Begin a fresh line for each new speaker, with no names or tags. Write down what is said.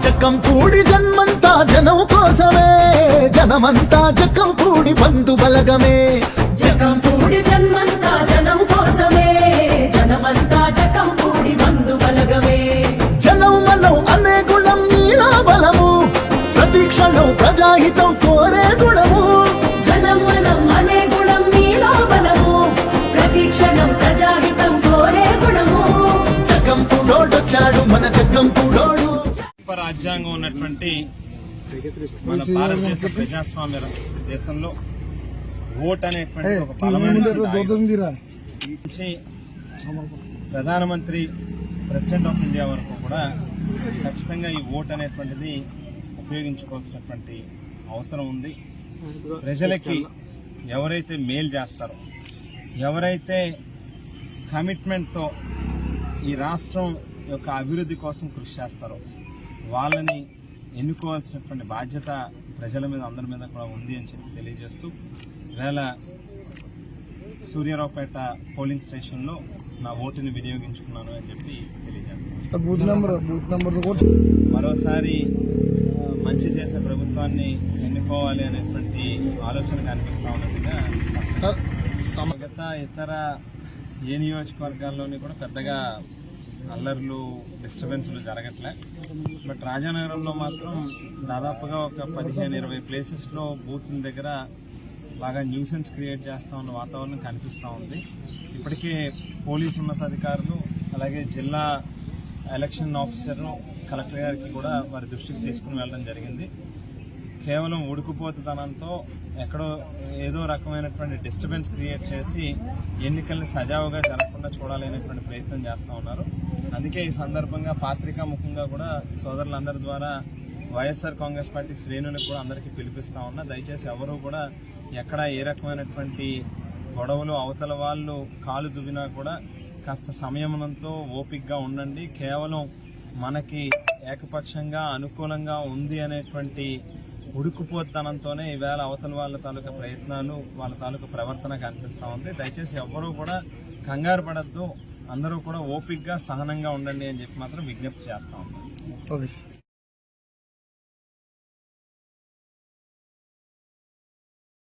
జక్కం కూడి జన్మంతా జనం కోసమే. జనమంతా జక్కం కూడి బంధు బలగమే. జక్కం కూడి
జన్మంతా జనం కోసమే. జనమంతా జకం కూడి బంధు బలగమే.
జనం మనం అనే గుణం నీలా బలము. ప్రతి క్షణం ప్రజాహితం కోరే గుణము.
జనం మనం అనే గుణం బలము. ప్రతి క్షణం ప్రజాహితం కోరే గుణము.
జక్కం మన జక్కం
పూడోడు రాజ్యాంగం ఉన్నటువంటి మన భారతదేశ ప్రజాస్వామ్య దేశంలో ఓట్ అనేటువంటి ఒక. నుంచి ప్రధానమంత్రి ప్రెసిడెంట్ ఆఫ్ ఇండియా వరకు కూడా ఖచ్చితంగా ఈ ఓట్ అనేటువంటిది ఉపయోగించుకోవాల్సినటువంటి అవసరం ఉంది ప్రజలకి ఎవరైతే మేలు చేస్తారో ఎవరైతే కమిట్మెంట్తో ఈ రాష్ట్రం యొక్క అభివృద్ధి కోసం కృషి చేస్తారో వాళ్ళని ఎన్నుకోవాల్సినటువంటి బాధ్యత ప్రజల మీద అందరి మీద కూడా ఉంది అని చెప్పి తెలియజేస్తూ ఇవాళ సూర్యారావుపేట పోలింగ్ స్టేషన్లో నా ఓటుని వినియోగించుకున్నాను అని చెప్పి తెలియజేస్తున్నాను.
బూత్ నెంబర్ బూత్ నెంబర్ కూడా
మరోసారి మంచి చేసే ప్రభుత్వాన్ని ఎన్నుకోవాలి అనేటువంటి ఆలోచన కనిపిస్తా ఉన్నట్టుగా మిగతా ఇతర ఏ నియోజకవర్గాల్లోని కూడా పెద్దగా అల్లర్లు డిస్టర్బెన్స్లు జరగట్లే. బట్ రాజానగరంలో మాత్రం దాదాపుగా ఒక పదిహేను ఇరవై ప్లేసెస్లో బూత్ల దగ్గర బాగా న్యూసెన్స్ క్రియేట్ చేస్తూ ఉన్న వాతావరణం కనిపిస్తూ ఉంది. ఇప్పటికే పోలీసు ఉన్నతాధికారులు అలాగే జిల్లా ఎలక్షన్ ఆఫీసర్ కలెక్టర్ గారికి కూడా వారి దృష్టికి తీసుకుని వెళ్ళడం జరిగింది. కేవలం ఉడుకుపోతుతనంతో ఎక్కడో ఏదో రకమైనటువంటి డిస్టర్బెన్స్ క్రియేట్ చేసి ఎన్నికల్ని సజావుగా జరగకుండా చూడాలనేటువంటి ప్రయత్నం చేస్తూ ఉన్నారు. అందుకే ఈ సందర్భంగా పాత్రికా ముఖంగా కూడా సోదరులందరి ద్వారా వైఎస్ఆర్ కాంగ్రెస్ పార్టీ శ్రేణుని కూడా అందరికీ పిలిపిస్తూ ఉన్నా. దయచేసి ఎవరు కూడా ఎక్కడ ఏ రకమైనటువంటి గొడవలు అవతల వాళ్ళు కాలు దువ్వినా కూడా కాస్త సంయమనంతో ఓపిక్గా ఉండండి. కేవలం మనకి ఏకపక్షంగా అనుకూలంగా ఉంది అనేటువంటి ఉడుకుపోతనంతోనే ఈవేళ అవతల వాళ్ళ తాలూకా ప్రయత్నాలు వాళ్ళ తాలూకా ప్రవర్తన కనిపిస్తూ ఉంది. దయచేసి ఎవ్వరూ కూడా కంగారు పడద్దు. అందరూ కూడా ఓపిక్గా సహనంగా ఉండండి అని చెప్పి మాత్రం విజ్ఞప్తి చేస్తా ఉన్నాం.
ఓకే